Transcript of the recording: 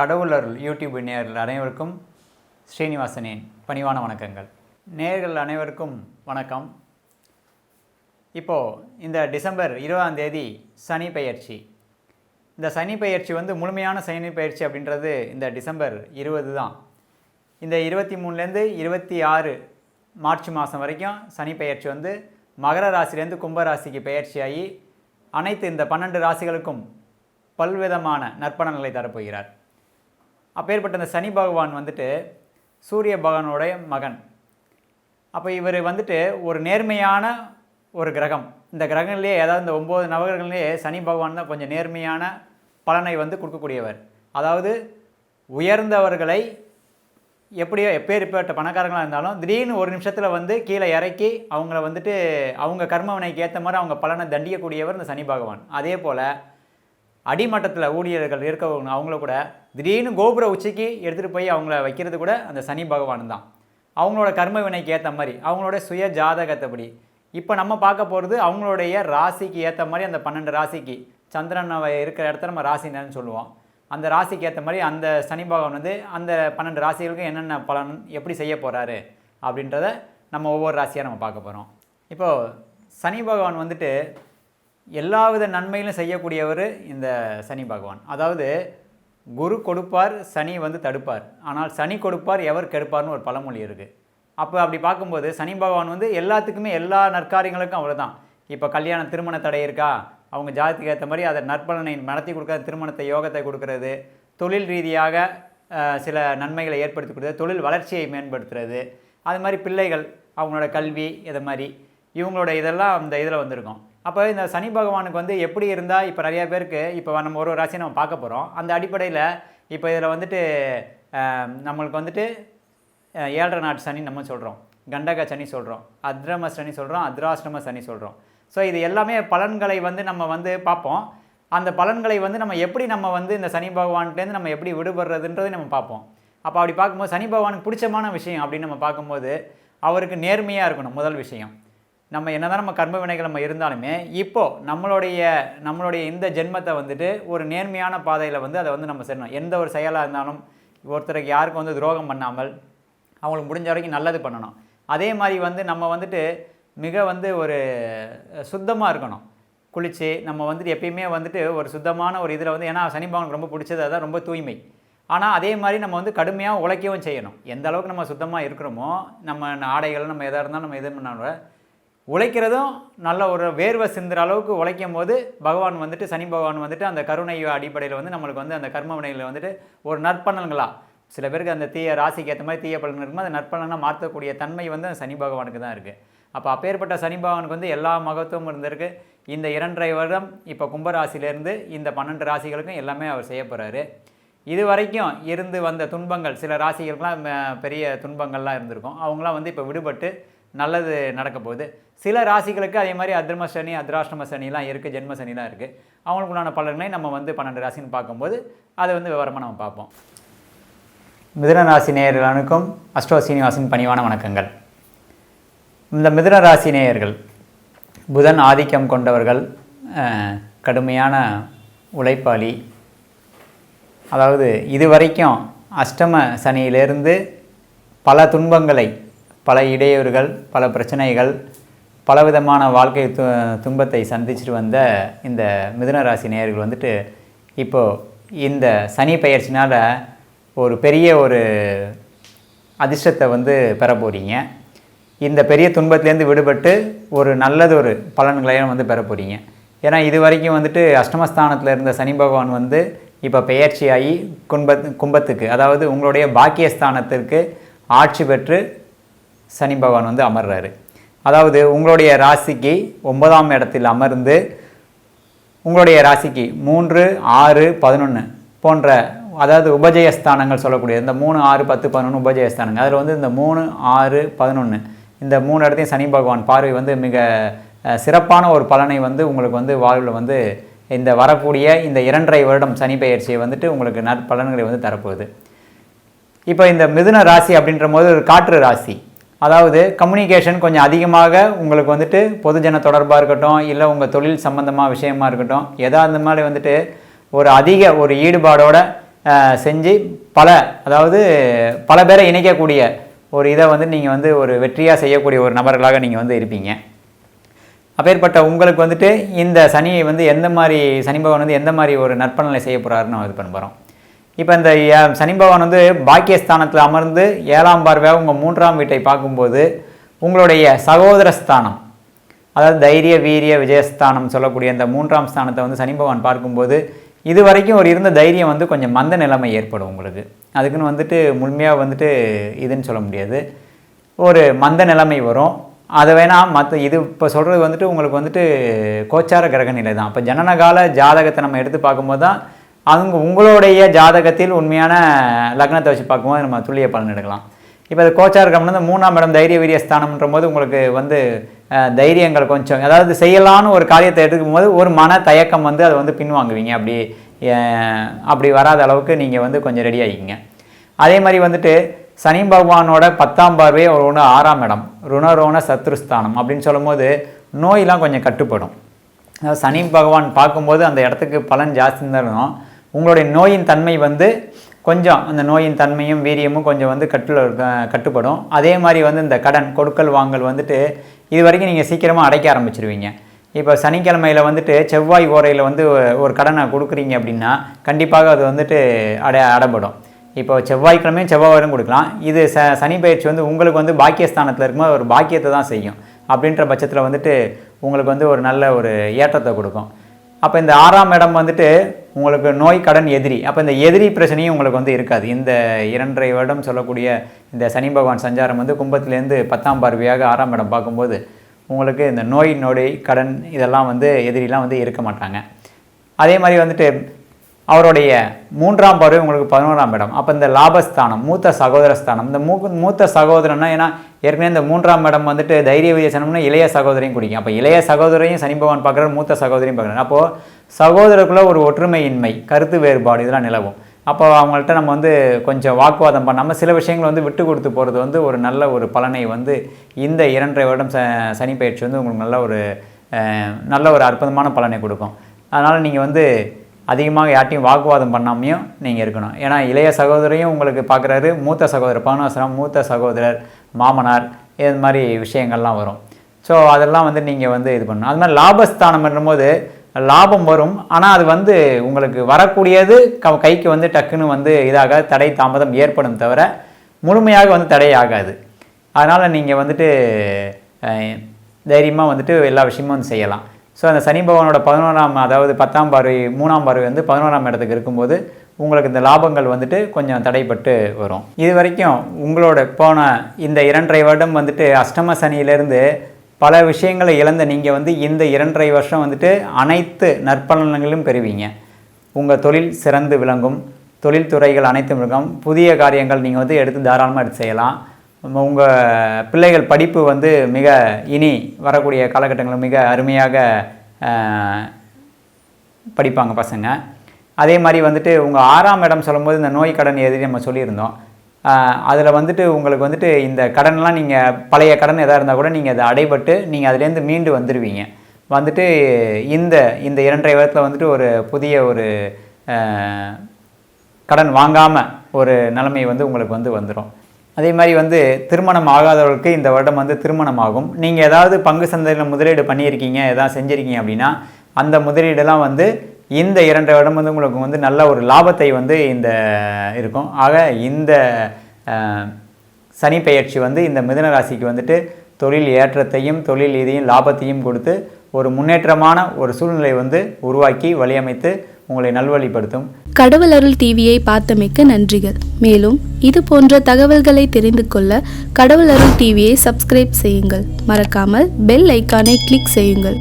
கடவுளர் YouTube நேயர்கள் அனைவருக்கும் ஸ்ரீனிவாசனின் பணிவான வணக்கங்கள். நேயர்கள் அனைவருக்கும் வணக்கம். இப்போது இந்த டிசம்பர் இருபதாம் தேதி சனி பயிற்சி இந்த சனி பயிற்சி வந்து முழுமையான சனி பயிற்சி அப்படின்றது இந்த டிசம்பர் இருபது தான். இந்த இருபத்தி மூணுலேருந்து இருபத்தி ஆறு மார்ச் மாதம் வரைக்கும் சனி பயிற்சி வந்து மகர ராசிலேருந்து கும்ப ராசிக்கு அனைத்து இந்த பன்னெண்டு ராசிகளுக்கும் பல்விதமான நற்பலன்களை தரப்போகிறார். அப்பேற்பட்ட இந்த சனி பகவான் வந்துட்டு சூரிய பகவானுடைய மகன். அப்போ இவர் வந்துட்டு ஒரு நேர்மையான ஒரு கிரகம். இந்த கிரகங்கள்லேயே ஏதாவது இந்த ஒம்பது நவகிரகங்கள்லேயே சனி பகவான் தான் கொஞ்சம் நேர்மையான பலனை வந்து கொடுக்கக்கூடியவர். அதாவது உயர்ந்தவர்களை எப்படியோ எப்பேற்பட்ட பணக்காரங்களாக இருந்தாலும் திடீர்னு ஒரு நிமிஷத்தில் வந்து கீழே இறக்கி அவங்கள வந்துட்டு அவங்க கர்மவினைக்கு ஏற்ற மாதிரி அவங்க பலனை தண்டிக்கக்கூடியவர் இந்த சனி பகவான். அதே போல் அடிமட்டத்தில் ஊழியர்கள் இருக்கவங்க அவங்கள கூட திடீர்னு கோபுர உச்சிக்கு எடுத்துகிட்டு போய் அவங்கள வைக்கிறது கூட அந்த சனி பகவான் தான் அவங்களோட கர்ம வினைக்கு ஏற்ற மாதிரி அவங்களோட சுய ஜாதகத்தைப்படி இப்போ நம்ம பார்க்க போகிறது அவங்களுடைய ராசிக்கு ஏற்ற மாதிரி அந்த பன்னெண்டு ராசிக்கு. சந்திரன் இருக்கிற இடத்துல நம்ம ராசினு சொல்லுவோம். அந்த ராசிக்கு ஏற்ற மாதிரி அந்த சனி பகவான் வந்து அந்த பன்னெண்டு ராசிகளுக்கும் என்னென்ன பலன் எப்படி செய்ய போகிறாரு அப்படின்றத நம்ம ஒவ்வொரு ராசியாக நம்ம பார்க்க போகிறோம் இப்போது சனி பகவான் வந்துட்டு எல்லாவித நன்மையிலும் செய்யக்கூடியவர் இந்த சனி பகவான். அதாவது குரு கொடுப்பார் சனி வந்து தடுப்பார். ஆனால் சனி கொடுப்பார் எவர் கெடுப்பார்னு ஒரு பழமொழி இருக்குது அப்போ அப்படி பார்க்கும்போது சனி பகவான் வந்து எல்லாத்துக்குமே எல்லா நற்காரியங்களுக்கும் அவ்வளோதான் இப்போ கல்யாண திருமண தடை இருக்கா? அவங்க ஜாதிக்கு ஏற்ற மாதிரி அதை நற்பலனை நடத்தி கொடுக்காத திருமணத்தை யோகத்தை கொடுக்கறது. தொழில் ரீதியாக சில நன்மைகளை ஏற்படுத்தி கொடுக்குறது. தொழில் வளர்ச்சியை மேம்படுத்துறது. அது மாதிரி பிள்ளைகள் அவங்களோட கல்வி இதை மாதிரி. இவங்களோட இதெல்லாம் அந்த இதில் வந்திருக்கும். அப்போ இந்த சனி பகவானுக்கு வந்து எப்படி இருந்தால் இப்போ நிறையா பேருக்கு இப்போ நம்ம ஒரு ஒரு ராசியை நம்ம பார்க்க போகிறோம் அந்த அடிப்படையில் இப்போ இதில் வந்துட்டு நம்மளுக்கு வந்துட்டு ஏழரை நாட்டு சனி நம்ம சொல்கிறோம் கண்டக சனி சொல்கிறோம் அத்ரம சனி சொல்கிறோம் அத்ராஷ்டம சனி சொல்கிறோம் ஸோ இது எல்லாமே பலன்களை வந்து நம்ம வந்து பார்ப்போம். அந்த பலன்களை வந்து நம்ம எப்படி நம்ம வந்து இந்த சனி பகவான்கிட்டேருந்து நம்ம எப்படி விடுபடுறதுன்றதை நம்ம பார்ப்போம். அப்போ அப்படி பார்க்கும்போது சனி பகவானுக்கு பிடிச்சமான விஷயம் அப்படின்னு நம்ம பார்க்கும்போது அவருக்கு நேர்மையாக இருக்கணும் முதல் விஷயம். நம்ம என்னதான் நம்ம கர்ம வினைகள் நம்ம இருந்தாலுமே இப்போ நம்மளுடைய நம்மளுடைய இந்த ஜென்மத்தை வந்துட்டு ஒரு நேர்மையான பாதையில் வந்து அதை வந்து நம்ம செய்யணும் எந்த ஒரு செயலாக இருந்தாலும் ஒருத்தருக்கு யாருக்கும் வந்து துரோகம் பண்ணாமல் அவங்களுக்கு முடிஞ்ச வரைக்கும் நல்லது பண்ணணும். அதே மாதிரி வந்து நம்ம வந்துட்டு மிக வந்து ஒரு சுத்தமாக இருக்கணும். குளித்து நம்ம வந்துட்டு எப்பயுமே வந்துட்டு ஒரு சுத்தமான ஒரு இதில் வந்து ஏன்னா சனி பகவானுக்கு ரொம்ப பிடிச்சது அதான் ரொம்ப தூய்மை. ஆனால் அதே மாதிரி நம்ம வந்து கடுமையாக உழைக்கவும் செய்யணும். எந்த அளவுக்கு நம்ம சுத்தமாக இருக்கிறோமோ நம்ம ஆடைகள் நம்ம எதாக இருந்தாலும் நம்ம எது பண்ணாலும் உழைக்கிறதும் நல்ல ஒரு வேர்வை சிந்துற அளவுக்கு உழைக்கும் போது பகவான் வந்துட்டு சனி பகவான் வந்துட்டு அந்த கருணை அடிப்படையில் வந்து நம்மளுக்கு வந்து அந்த கர்ம வினைகளை வந்துட்டு ஒரு நற்பலன்களா சில பேருக்கு அந்த தீய ராசிக்கு ஏற்ற மாதிரி தீய பலன் இருக்குமோ அந்த நற்பலனாக மாற்றக்கூடிய தன்மை வந்து அந்த சனி பகவானுக்கு தான் இருக்குது அப்போ அப்பேற்பட்ட சனி பகவானுக்கு வந்து எல்லா மகத்துவமும் இருந்திருக்கு. இந்த இரண்டரை வருடம் இப்போ கும்பராசிலேருந்து இந்த பன்னெண்டு ராசிகளுக்கும் எல்லாமே அவர் செய்ய போகிறாரு இது வரைக்கும் இருந்து வந்த துன்பங்கள் சில ராசிகளுக்கெலாம் பெரிய துன்பங்கள்லாம் இருந்திருக்கும். அவங்களாம் வந்து இப்போ விடுபட்டு நல்லது நடக்க போகுது. சில ராசிகளுக்கு அதே மாதிரி அத்ரம சனி அத்ராஷ்டம சனிலாம் இருக்குது ஜென்ம சனிலாம் இருக்குது அவங்களுக்கு உண்டான பலன்களை நம்ம வந்து பன்னெண்டு ராசின்னு பார்க்கும்போது அதை வந்து விவரமாக நம்ம பார்ப்போம். மிதுன ராசி நேயர்களுக்கும் அஷ்டோ சீனிவாசன் பணிவான வணக்கங்கள். இந்த மிதுன ராசி நேயர்கள் புதன் ஆதிக்கம் கொண்டவர்கள் கடுமையான உழைப்பாளி. அதாவது இதுவரைக்கும் அஷ்டம சனியிலிருந்து பல துன்பங்களை பல இடையூறுகள் பல பிரச்சனைகள் பலவிதமான வாழ்க்கை து துன்பத்தை சந்திச்சுட்டு வந்த இந்த மிதுன ராசி நேயர்கள் வந்துட்டு இப்போது இந்த சனி பயிற்சினால் ஒரு பெரிய ஒரு அதிர்ஷ்டத்தை வந்து பெற போகிறீங்க இந்த பெரிய துன்பத்திலேருந்து விடுபட்டு ஒரு நல்லது ஒரு பலன்களையும் வந்து பெற போகிறீங்க ஏன்னா இது வரைக்கும் வந்துட்டு அஷ்டமஸ்தானத்தில் இருந்த சனி பகவான் வந்து இப்போ பெயர்ச்சியாகி கும்பத் கும்பத்துக்கு அதாவது உங்களுடைய பாக்கியஸ்தானத்திற்கு ஆட்சி பெற்று சனி பகவான் வந்து அமர்றாரு. அதாவது உங்களுடைய ராசிக்கு ஒன்பதாம் இடத்தில் அமர்ந்து உங்களுடைய ராசிக்கு மூன்று ஆறு பதினொன்று போன்ற அதாவது உபஜயஸ்தானங்கள் சொல்லக்கூடிய இந்த மூணு ஆறு பத்து பதினொன்று உபஜயஸ்தானங்கள். அதில் வந்து இந்த மூணு ஆறு பதினொன்று இந்த மூணு இடத்தையும் சனி பகவான் பார்வை வந்து மிக சிறப்பான ஒரு பலனை வந்து உங்களுக்கு வந்து வாழ்வில் வந்து இந்த வரக்கூடிய இந்த இரண்டரை வருடம் சனி பயிற்சியை வந்துட்டு உங்களுக்கு நற்பலன்களை வந்து தரப்போகுது. இப்போ இந்த மிதுன ராசி அப்படின்ற போது ஒரு காற்று ராசி. அதாவது கம்யூனிகேஷன் கொஞ்சம் அதிகமாக உங்களுக்கு வந்துட்டு பொதுஜன தொடர்பாக இருக்கட்டும் இல்லை உங்கள் தொழில் சம்மந்தமாக விஷயமா இருக்கட்டும் எதா அந்த மாதிரி வந்துட்டு ஒரு அதிக ஒரு ஈடுபாடோட செஞ்சு பல அதாவது பல பேரை இணைக்கக்கூடிய ஒரு இதை வந்து நீங்கள் வந்து ஒரு வெற்றியாக செய்யக்கூடிய ஒரு நபர்களாக நீங்கள் வந்து இருப்பீங்க. அப்பேற்பட்ட உங்களுக்கு வந்துட்டு இந்த சனியை வந்து எந்த மாதிரி சனி பகவான் வந்து எந்த மாதிரி ஒரு நற்பலனை செய்ய போகிறாருன்னு நம்ம இது பண்ண போகிறோம் இப்போ இந்த சனி பகவான் வந்து பாக்கியஸ்தானத்தில் அமர்ந்து ஏழாம் பார்வையாக உங்கள் மூன்றாம் வீட்டை பார்க்கும்போது உங்களுடைய சகோதர ஸ்தானம் அதாவது தைரிய வீரிய விஜயஸ்தானம் சொல்லக்கூடிய அந்த மூன்றாம் ஸ்தானத்தை வந்து சனி பகவான் பார்க்கும்போது இது வரைக்கும் ஒரு இருந்த தைரியம் வந்து கொஞ்சம் மந்த நிலைமை ஏற்படும் உங்களுக்கு. அதுக்குன்னு வந்துட்டு முழுமையாக வந்துட்டு இதுன்னு சொல்ல முடியாது. ஒரு மந்த நிலைமை வரும். அதை வேணால் மற்ற இது இப்போ சொல்கிறது வந்துட்டு உங்களுக்கு வந்துட்டு கோச்சார கிரக நிலை தான். இப்போ ஜனனகால ஜாதகத்தை நம்ம எடுத்து பார்க்கும்போது தான் அவங்க உங்களுடைய ஜாதகத்தில் உண்மையான லக்னத்தை வச்சு பார்க்கும்போது நம்ம துல்லிய பலன் எடுக்கலாம். இப்போ அது கோச்சார கிரகம்னா மூணாம் இடம் தைரிய வீரிய ஸ்தானம்ன்ற போது உங்களுக்கு வந்து தைரியங்கள் கொஞ்சம் அதாவது செய்யலான்னு ஒரு காரியத்தை எடுக்கும் போது ஒரு மன தயக்கம் வந்து அதை வந்து பின்வாங்குவீங்க. அப்படி அப்படி வராத அளவுக்கு நீங்கள் வந்து கொஞ்சம் ரெடி ஆகிக்கிங்க அதே மாதிரி வந்துட்டு சனி பகவானோட பத்தாம் பார்வை ஒரு ஒன்று ஆறாம் இடம் ருணரோண சத்ருஸ்தானம் அப்படின்னு சொல்லும்போது நோயெலாம் கொஞ்சம் கட்டுப்படும். அதாவது சனி பகவான் பார்க்கும்போது அந்த இடத்துக்கு பலன் ஜாஸ்தி இருந்தாலும் உங்களுடைய நோயின் தன்மை வந்து கொஞ்சம் அந்த நோயின் தன்மையும் வீரியமும் கொஞ்சம் வந்து கட்டுல கட்டுப்படும். அதே மாதிரி வந்து இந்த கடன் கொடுக்கல் வாங்கல் வந்துட்டு இது வரைக்கும் நீங்கள் சீக்கிரமாக அடைக்க ஆரம்பிச்சிருவீங்க. இப்போ சனிக்கிழமையில் வந்துட்டு செவ்வாய் ஓரையில் வந்து ஒரு கடனை கொடுக்குறீங்க அப்படின்னா கண்டிப்பாக அது வந்துட்டு அடை அடப்படும் இப்போ செவ்வாய்க்கிழமையும் செவ்வாய் வரும் கொடுக்கலாம். இது ச சனி பயிற்சி வந்து உங்களுக்கு வந்து பாக்கியஸ்தானத்தில் இருக்கும்போது ஒரு பாக்கியத்தை தான் செய்யும். அப்படின்ற பட்சத்தில் வந்துட்டு உங்களுக்கு வந்து ஒரு நல்ல ஒரு ஏற்றத்தை கொடுக்கும். அப்போ இந்த ஆறாம் இடம் வந்துட்டு உங்களுக்கு நோய் கடன் எதிரி. அப்போ இந்த எதிரி பிரச்சனையும் உங்களுக்கு வந்து இருக்காது. இந்த இரண்டரை வருடம் சொல்லக்கூடிய இந்த சனி பகவான் சஞ்சாரம் வந்து கும்பத்துலேருந்து பத்தாம் பார்வையாக ஆறாம் இடம் பார்க்கும்போது உங்களுக்கு இந்த நோய் நொடி கடன் இதெல்லாம் வந்து எதிரிலாம் வந்து இருக்க மாட்டாங்க. அதே மாதிரி வந்துட்டு அவருடைய மூன்றாம் பருவம் உங்களுக்கு பதினோராம் இடம். அப்போ இந்த லாபஸ்தானம் மூத்த சகோதரஸ்தானம். இந்த மூ மூத்த சகோதரன்னா ஏன்னா ஏற்கனவே இந்த மூன்றாம் இடம் வந்துட்டு தைரிய விஜயசனம்னா இளைய சகோதரையும் குடிக்கும். அப்போ இளைய சகோதரையும் சனி பகவான் பார்க்குறாரு மூத்த சகோதரையும் பார்க்குறாரு. அப்போது சகோதரருக்குள்ள ஒரு ஒற்றுமையின்மை கருத்து வேறுபாடு இதெல்லாம் நிலவும். அப்போ அவங்கள்ட்ட நம்ம வந்து கொஞ்சம் வாக்குவாதம் பண்ணாமல் சில விஷயங்களை வந்து விட்டு கொடுத்து போகிறது வந்து ஒரு நல்ல ஒரு பலனை வந்து இந்த இரண்டரை வருடம் ச சனி பயிற்சி வந்து உங்களுக்கு நல்ல ஒரு நல்ல ஒரு அற்புதமான பலனை கொடுக்கும். அதனால் நீங்கள் வந்து அதிகமாக யார்ட்டையும் வாக்குவாதம் பண்ணாமையும் நீங்கள் இருக்கணும். ஏன்னா இளைய சகோதரையும் உங்களுக்கு பார்க்குறாரு மூத்த சகோதரர் பவனாசனம் மூத்த சகோதரர் மாமனார் இது மாதிரி விஷயங்கள்லாம் வரும். ஸோ அதெல்லாம் வந்து நீங்கள் வந்து இது பண்ணணும். அது மாதிரி லாபஸ்தானம் பண்ணும்போது லாபம் வரும். ஆனால் அது வந்து உங்களுக்கு வரக்கூடியது க கைக்கு வந்து டக்குன்னு வந்து இதாக தடை தாமதம் ஏற்படும் தவிர முழுமையாக வந்து தடை ஆகாது. அதனால் நீங்கள் வந்துட்டு தைரியமாக வந்துட்டு எல்லா விஷயமும் வந்து செய்யலாம். ஸோ அந்த சனி பகவானோட பதினோராம் அதாவது பத்தாம் பார்வை மூணாம் பார்வை வந்து பதினோராம் இடத்துக்கு இருக்கும்போது உங்களுக்கு இந்த லாபங்கள் வந்துட்டு கொஞ்சம் தடைப்பட்டு வரும். இது வரைக்கும் உங்களோட போன இந்த இரண்டரை வருடம் வந்துட்டு அஷ்டம சனியிலேருந்து பல விஷயங்களை இழந்த நீங்கள் வந்து இந்த இரண்டரை வருஷம் வந்துட்டு அனைத்து நற்பலன்களையும் பெறுவீங்க. உங்கள் தொழில் சிறந்து விளங்கும். தொழில்துறைகள் அனைத்தும் இருக்கும். புதிய காரியங்கள் நீங்கள் வந்து எடுத்து தாராளமாக எடுத்து செய்யலாம். உங்கள் பிள்ளைகள் படிப்பு வந்து மிக இனி வரக்கூடிய காலகட்டங்களில் மிக அருமையாக படிப்பாங்க பசங்க. அதே மாதிரி வந்துட்டு உங்கள் ஆறாம் இடம் சொல்லும்போது இந்த நோய் கடன் எதிரி நம்ம சொல்லியிருந்தோம். அதில் வந்துட்டு உங்களுக்கு வந்துட்டு இந்த கடன்லாம் நீங்கள் பழைய கடன் எதாக இருந்தால் கூட நீங்கள் அதை அடைபட்டு நீங்கள் அதுலேருந்து மீண்டு வந்துடுவீங்க வந்துட்டு இந்த இந்த இரண்டரை வருடத்தில் வந்துட்டு ஒரு புதிய ஒரு கடன் வாங்காமல் ஒரு நிலைமை வந்து உங்களுக்கு வந்து வந்துடும் அதே மாதிரி வந்து திருமணம் ஆகாதவர்களுக்கு இந்த வருடம் வந்து திருமணம் ஆகும் நீங்கள் ஏதாவது பங்கு சந்தையில் முதலீடு பண்ணியிருக்கீங்க எதாவது செஞ்சுருக்கீங்க அப்படின்னா அந்த முதலீடெல்லாம் வந்து இந்த இரண்டு வருடம் வந்து உங்களுக்கு வந்து நல்ல ஒரு லாபத்தை வந்து இந்த இருக்கும். ஆக இந்த சனி பெயர்ச்சி வந்து இந்த மிதன ராசிக்கு வந்துட்டு தொழில் ஏற்றத்தையும் தொழில் இதையும் லாபத்தையும் கொடுத்து ஒரு முன்னேற்றமான ஒரு சூழ்நிலை வந்து உருவாக்கி வழியமைத்து உங்களை நல்வழிப்படுத்தும். கடவுள் அருள் டிவியை பார்த்தமைக்க நன்றிகள். மேலும் இது போன்ற தகவல்களை தெரிந்து கொள்ள கடவுள் அருள் டிவியை சப்ஸ்கிரைப் செய்யுங்கள். மறக்காமல் பெல் ஐக்கானை கிளிக் செய்யுங்கள்.